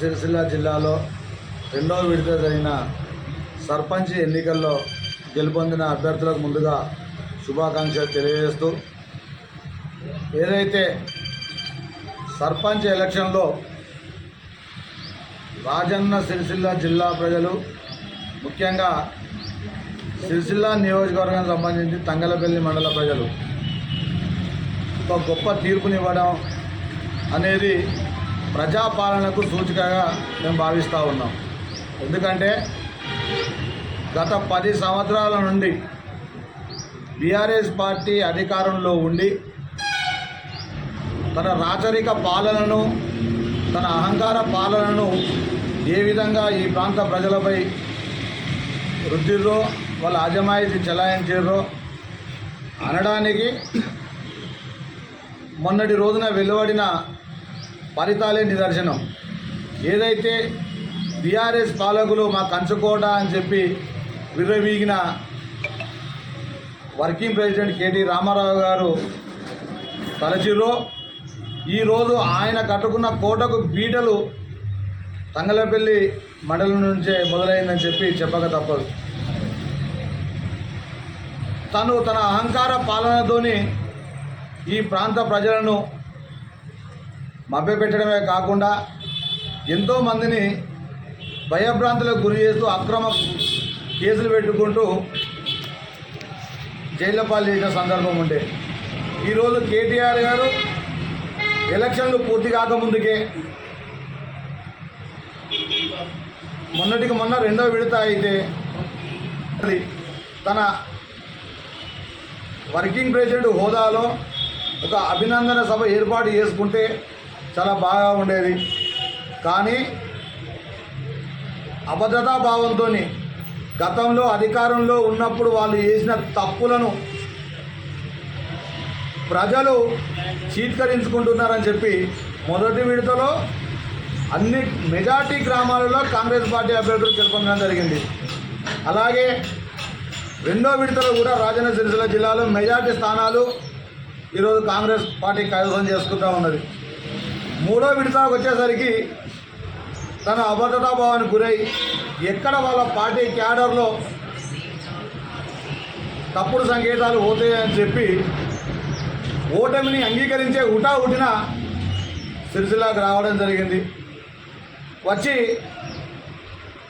సిరిసిల్ల జిల్లాలో రెండవ విడత జరిగిన సర్పంచ్ ఎన్నికల్లో గెలుపొందిన అభ్యర్థులకు ముందుగా శుభాకాంక్షలు తెలియజేస్తూ ఏదైతే సర్పంచ్ ఎలక్షన్లో రాజన్న సిరిసిల్ల జిల్లా ప్రజలు ముఖ్యంగా సిరిసిల్ల నియోజకవర్గానికి సంబంధించి తంగలపల్లి మండల ప్రజలు ఒక గొప్ప తీర్పునివ్వడం అనేది ప్రజాపాలనకు సూచికగా మేము భావిస్తూ ఉన్నాం. ఎందుకంటే గత పది సంవత్సరాల నుండి బీఆర్ఎస్ పార్టీ అధికారంలో ఉండి తన రాచరిక పాలనను తన అహంకార పాలనను ఏ విధంగా ఈ ప్రాంత ప్రజలపై వృద్ధిలో వాళ్ళ అజమాయితీ చెలాయించారో అనడానికి మొన్నటి రోజున వెలువడిన ఫలితాలే నిదర్శనం. ఏదైతే బీఆర్ఎస్ పాలకులు మా కంచుకోట అని చెప్పి విర్రవీగిన వర్కింగ్ ప్రెసిడెంట్ కేటీ రామారావు గారు తలచిరో ఈరోజు ఆయన కట్టుకున్న కోటకు బీటలు తంగలపల్లి మండలం నుంచే మొదలైందని చెప్పి చెప్పక తప్పదు. తను తన అహంకార పాలనతోని ఈ ప్రాంత ప్రజలను మభ్యపెట్టడమే కాకుండా ఎంతోమందిని భయభ్రాంతులకు గురి చేస్తూ అక్రమ కేసులు పెట్టుకుంటూ జైళ్ళ పాలు చేసిన సందర్భం ఉండే. ఈరోజు కేటీఆర్ గారు ఎలక్షన్లు పూర్తి కాకముందుకే మొన్నటికి మొన్న రెండో విడత అయితే తన వర్కింగ్ ప్రెసిడెంట్ హోదాలో ఒక అభినందన సభ ఏర్పాటు చేసుకుంటే చాలా బాగా ఉండేది. కానీ అభద్రతా భావంతో గతంలో అధికారంలో ఉన్నప్పుడు వాళ్ళు చేసిన తప్పులను ప్రజలు చీత్కరించుకుంటున్నారని చెప్పి మొదటి విడతలో అన్ని మెజార్టీ గ్రామాలలో కాంగ్రెస్ పార్టీ అభ్యర్థులు గెలుపొందడం జరిగింది. అలాగే రెండో విడతలో కూడా రాజన్న సిరిసిల్ల జిల్లాలో మెజార్టీ స్థానాలు ఈరోజు కాంగ్రెస్ పార్టీ కైవసం చేసుకుంటూ ఉన్నది. మూడో విడతకు వచ్చేసరికి తన అభద్రతాభావానికి గురై ఎక్కడ వాళ్ళ పార్టీ క్యాడర్లో తప్పుడు సంకేతాలు పోతాయని చెప్పి ఓటమిని అంగీకరించే ఉటా ఉటిన సిరిసిల్లాకు రావడం జరిగింది. వచ్చి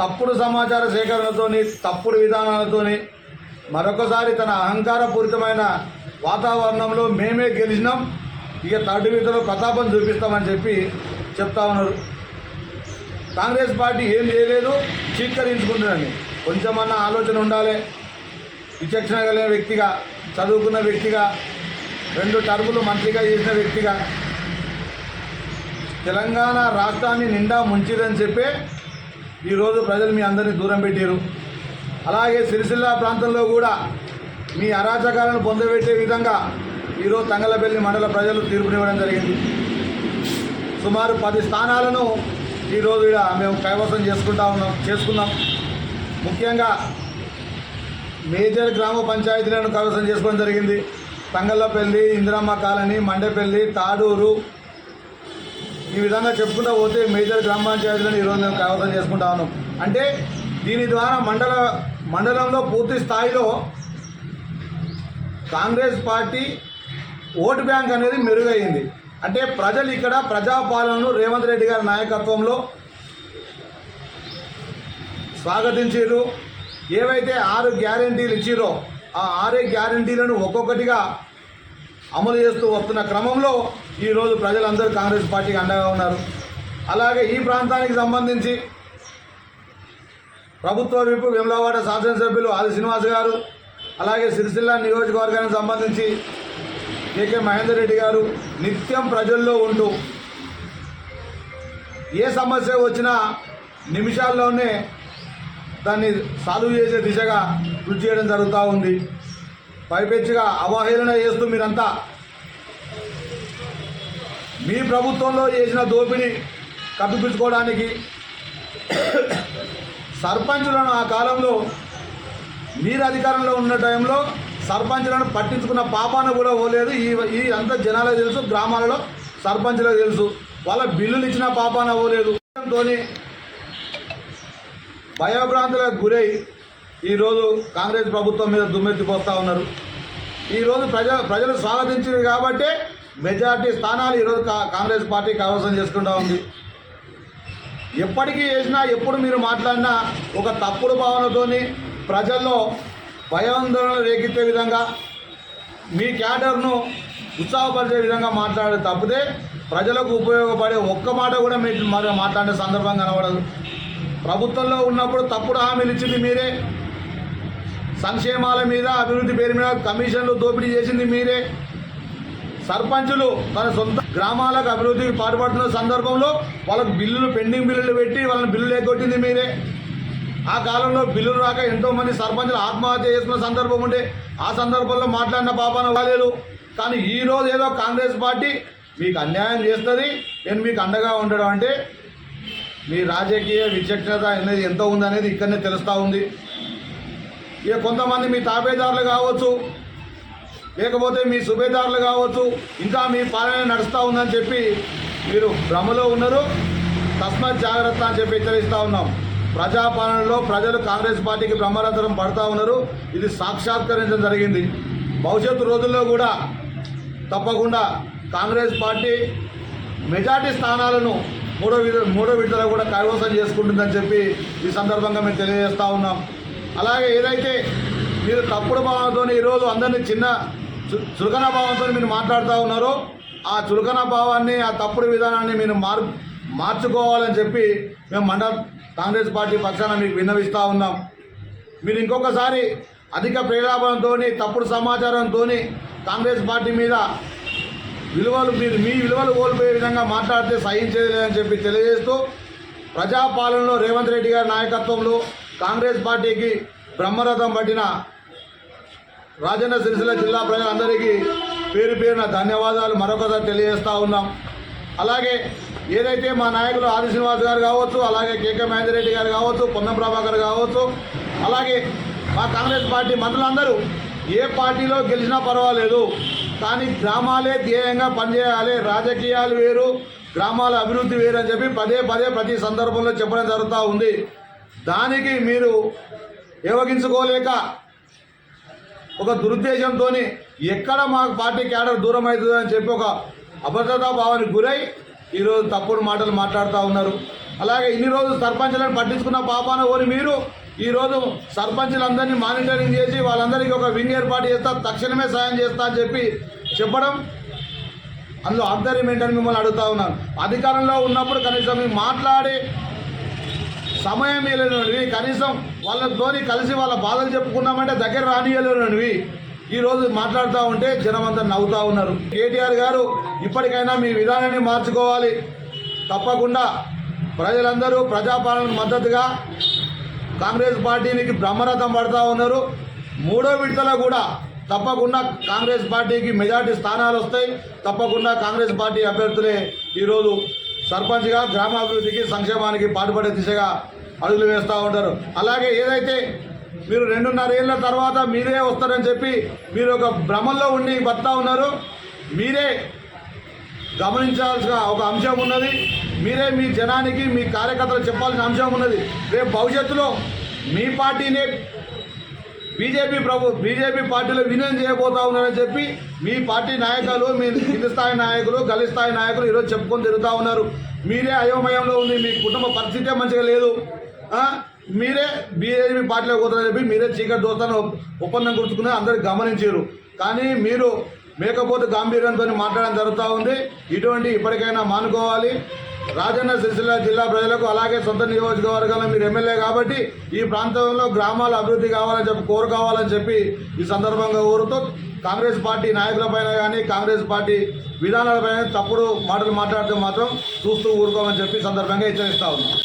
తప్పుడు సమాచార సేకరణతోని తప్పుడు విధానాలతోని మరొకసారి తన అహంకారపూరితమైన వాతావరణంలో మేమే గెలిచినాం. ఇక థర్డ్ విడతలో ప్రతాపం చూపిస్తామని చెప్పి చెప్తా ఉన్నారు. కాంగ్రెస్ పార్టీ ఏం చేయలేదు చీత్కరించుకుంటుందండి కొంచెమన్నా ఆలోచన ఉండాలి. విచక్షణ కలిగిన వ్యక్తిగా చదువుకున్న వ్యక్తిగా రెండు టర్ములు మంత్రిగా చేసిన వ్యక్తిగా. తెలంగాణ రాష్ట్రాన్ని నిండా ముంచిదని చెప్పే ఈరోజు ప్రజలు మీ అందరినీ దూరం పెట్టారు అలాగే సిరిసిల్ల ప్రాంతంలో కూడా మీ అరాచకాలను పొందబెట్టే విధంగా ఈరోజు తంగలపల్లి మండల ప్రజలు తీర్పునివ్వడం జరిగింది. సుమారు పది స్థానాలను ఈరోజు ఇక్కడ మేము కైవసం చేసుకుంటా ఉన్నాం చేసుకున్నాం. ముఖ్యంగా మేజర్ గ్రామ పంచాయతీలను కైవసం చేసుకోవడం జరిగింది. తంగళ్ళపల్లి ఇందిరమ్మ కాలనీ మండేపల్లి తాడూరు. ఈ విధంగా చెప్పుకుంటూ పోతే మేజర్ గ్రామ పంచాయతీలను ఈరోజు మేము కైవసం చేసుకుంటా ఉన్నాం. అంటే దీని ద్వారా మండల మండలంలో పూర్తి స్థాయిలో కాంగ్రెస్ పార్టీ ఓటు బ్యాంక్ అనేది మెరుగైంది. అంటే ప్రజలు ఇక్కడ ప్రజాపాలనను రేవంత్ రెడ్డి గారి నాయకత్వంలో స్వాగతించారు ఏవైతే ఆరు గ్యారంటీలు ఇచ్చిరో ఆ ఆరే గ్యారంటీలను ఒక్కొక్కటిగా అమలు చేస్తూ వస్తున్న క్రమంలో ఈరోజు ప్రజలందరూ కాంగ్రెస్ పార్టీకి అండగా ఉన్నారు. అలాగే ఈ ప్రాంతానికి సంబంధించి ప్రభుత్వ విప్పు విమలవాడ శాసనసభ్యులు ఆది శ్రీనివాస్ గారు అలాగే సిరిసిల్ల నియోజకవర్గానికి సంబంధించి కేకే మహేందర్ రెడ్డి గారు నిత్యం ప్రజల్లో ఉంటూ ఏ సమస్య వచ్చినా నిమిషాల్లోనే దాన్ని సాల్వ్ చేసే దిశగా కృషి చేయడం జరుగుతూ ఉంది. పైపెచ్చిగా అవహేళన చేస్తూ మీరంతా మీ ప్రభుత్వంలో చేసిన దోపిడీ కప్పిపుచ్చుకోవడానికి సర్పంచులను ఆ కాలంలో మీరు అధికారంలో ఉన్న టైంలో సర్పంచులను పట్టించుకున్న పాపాన కూడా పోలేదు. ఈ ఈ అంత జనాలకు తెలుసు గ్రామాలలో సర్పంచులకు తెలుసు. వాళ్ళ బిల్లులు ఇచ్చిన పాపాన పోలేదు. కారణంతో భయభ్రాంతులకు గురై ఈరోజు కాంగ్రెస్ ప్రభుత్వం మీద దుమ్మెత్తిపోస్తూ ఉన్నారు. ఈరోజు ప్రజ ప్రజలు స్వాగతించింది కాబట్టి మెజార్టీ స్థానాలు ఈరోజు కా కాంగ్రెస్ పార్టీ కైవసం చేసుకుంటా ఉంది. ఎప్పటికీ చేసినా ఎప్పుడు మీరు మాట్లాడినా ఒక తప్పుడు భావనతోని ప్రజల్లో భయాందోళన రేకెత్తే విధంగా మీ క్యాడర్ను ఉత్సాహపరిచే విధంగా మాట్లాడే తప్పితే ప్రజలకు ఉపయోగపడే ఒక్క మాట కూడా మీరు మాట్లాడే సందర్భం కనబడదు. ప్రభుత్వంలో ఉన్నప్పుడు తప్పుడు హామీలు ఇచ్చింది మీరే. సంక్షేమాల మీద అభివృద్ధి పేరు మీద కమిషన్లు దోపిడీ చేసింది మీరే. సర్పంచులు తన సొంత గ్రామాలకు అభివృద్ధికి పాటుపడుతున్న సందర్భంలో వాళ్ళకు బిల్లులు పెండింగ్ బిల్లులు పెట్టి వాళ్ళని బిల్లులు ఎగ్గొట్టింది మీరే. ఆ కాలంలో బిల్లులు రాక ఎంతో మంది సర్పంచులు ఆత్మహత్య చేసుకున్న సందర్భం ఉండే. ఆ సందర్భంలో మాట్లాడిన పాపాన కాలేదు కానీ ఈ రోజు ఏదో కాంగ్రెస్ పార్టీ మీకు అన్యాయం చేస్తుంది నేను మీకు అండగా ఉండడం అంటే మీ రాజకీయ విచక్షణత అనేది ఎంత ఉందనేది ఇక్కడనే తెలుస్తూ ఉంది. ఇక కొంతమంది మీ తాబేదారులు కావచ్చు లేకపోతే మీ సుబేదారులు కావచ్చు ఇంకా మీ పాలన నడుస్తూ ఉందని చెప్పి మీరు భ్రమలో ఉన్నారు. తస్మత్ జాగ్రత్త అని చెప్పి హెచ్చరిస్తూ ఉన్నాం. ప్రజాపాలనలో ప్రజలు కాంగ్రెస్ పార్టీకి బ్రహ్మరంతరం పడతా ఉన్నారు. ఇది సాక్షాత్కరించడం జరిగింది. భవిష్యత్తు రోజుల్లో కూడా తప్పకుండా కాంగ్రెస్ పార్టీ మెజార్టీ స్థానాలను మూడో విడ మూడో విడతలో కూడా కైవసం చేసుకుంటుందని చెప్పి ఈ సందర్భంగా మేము తెలియజేస్తూ ఉన్నాం. అలాగే ఏదైతే మీరు తప్పుడు భావంతో ఈరోజు అందరినీ చిన్న చు- చులకన భావంతో మీరు మాట్లాడుతూ ఉన్నారో ఆ చులకన భావాన్ని ఆ తప్పుడు విధానాన్ని మీరు మార్ మార్చుకోవాలని చెప్పి మేము మండల కాంగ్రెస్ పార్టీ పక్షాన మీకు విన్నవిస్తూ ఉన్నాం. మీరు ఇంకొకసారి అధిక ప్రేలాభంతో తప్పుడు సమాచారంతో కాంగ్రెస్ పార్టీ మీద విలువలు మీరు మీ విలువలు కోల్పోయే విధంగా మాట్లాడితే సహించేది లేదని చెప్పి తెలియజేస్తూ ప్రజాపాలనలో రేవంత్ రెడ్డి గారి నాయకత్వంలో కాంగ్రెస్ పార్టీకి బ్రహ్మరథం పట్టిన రాజన్న సిరిసిల్ల జిల్లా ప్రజలందరికీ పేరు పేరున ధన్యవాదాలు. మరొకసారి తెలియజేస్తూ ఉన్నాం. అలాగే ఏదైతే మా నాయకులు ఆది శ్రీనివాస్ గారు కావచ్చు అలాగే కేకే మహేందర్ రెడ్డి గారు కావచ్చు పొన్నం ప్రభాకర్ కావచ్చు అలాగే మా కాంగ్రెస్ పార్టీ మంత్రులందరూ ఏ పార్టీలో గెలిచినా పర్వాలేదు కానీ గ్రామాలే ధ్యేయంగా పనిచేయాలి రాజకీయాలు వేరు గ్రామాల అభివృద్ధి వేరు అని చెప్పి పదే పదే ప్రతి సందర్భంలో చెప్పడం జరుగుతూ ఉంది. దానికి మీరు ఏవగించుకోలేక ఒక దురుద్దేశంతో ఎక్కడ మా పార్టీ క్యాడర్ దూరం అవుతుంది అని చెప్పి ఒక అభద్రతా భావానికి గురై ఈరోజు తప్పుడు మాటలు మాట్లాడుతూ ఉన్నారు. అలాగే ఇన్ని రోజులు సర్పంచ్లను పట్టించుకున్న పాపాన ఓని మీరు ఈరోజు సర్పంచ్లందరినీ మానిటరింగ్ చేసి వాళ్ళందరికీ ఒక వింగ్ ఏర్పాటు చేస్తా తక్షణమే సాయం చేస్తా అని చెప్పి చెప్పడం అందులో ఆధ్వర్యం ఏంటని మిమ్మల్ని అడుగుతా ఉన్నాను. అధికారంలో ఉన్నప్పుడు కనీసం మీరు మాట్లాడే సమయం ఇవ్వలేనివి కనీసం వాళ్ళతోని కలిసి వాళ్ళ బాధలు చెప్పుకున్నామంటే దగ్గర రానియలేనివి ఈ రోజు మాట్లాడుతూ ఉంటే జనం అంతా నవ్వుతూ ఉన్నారు. కేటీఆర్ గారు ఇప్పటికైనా మీ విధానాన్ని మార్చుకోవాలి. తప్పకుండా ప్రజలందరూ ప్రజాపాలన మద్దతుగా కాంగ్రెస్ పార్టీనికి బ్రహ్మరథం పడతా ఉన్నారు. మూడో విడతలో కూడా తప్పకుండా కాంగ్రెస్ పార్టీకి మెజార్టీ స్థానాలు వస్తాయి. తప్పకుండా కాంగ్రెస్ పార్టీ అభ్యర్థులే ఈరోజు సర్పంచ్గా గ్రామాభివృద్ధికి సంక్షేమానికి పాటుపడే దిశగా అడుగులు వేస్తూ ఉంటారు. అలాగే ఏదైతే మీరు రెండున్నర ఏళ్ళ తర్వాత మీరే వస్తారని చెప్పి మీరు ఒక భ్రమంలో ఉండి బతా ఉన్నారు. మీరే గమనించాల్సిన ఒక అంశం ఉన్నది. మీరే మీ జనానికి మీ కార్యకర్తలు చెప్పాల్సిన అంశం ఉన్నది. రేపు భవిష్యత్తులో మీ పార్టీనే బీజేపీ ప్రభు బీజేపీ పార్టీలో విలీనం చేయబోతా ఉన్నారని చెప్పి మీ పార్టీ నాయకులు మీ కింది స్థాయి నాయకులు గలి స్థాయి నాయకులు ఈరోజు చెప్పుకొని తిరుగుతూ ఉన్నారు. మీరే అయోమయంలో ఉంది మీ కుటుంబ పరిస్థితే మంచిగా లేదు. మీరే బీజేపీ పార్టీలో పోతారని చెప్పి మీరే చీకటి దోస్తాను ఒప్పందం గుర్తుకుని అందరు గమనించారు. కానీ మీరు మేకపోతే గాంభీర్యంతో మాట్లాడడం జరుగుతూ ఉంది. ఇటువంటి ఇప్పటికైనా మానుకోవాలి. రాజన్న సిరిసిల్ల జిల్లా ప్రజలకు అలాగే సొంత నియోజకవర్గంలో మీరు ఎమ్మెల్యే కాబట్టి ఈ ప్రాంతంలో గ్రామాల అభివృద్ధి కావాలని చెప్పి కోరుకోవాలని చెప్పి ఈ సందర్భంగా కోరుతూ కాంగ్రెస్ పార్టీ నాయకులపైన కానీ కాంగ్రెస్ పార్టీ విధానాలపైన తప్పుడు మాటలు మాట్లాడితే మాత్రం చూస్తూ ఊరుకోమని చెప్పి సందర్భంగా హెచ్చరిస్తా ఉన్నాం.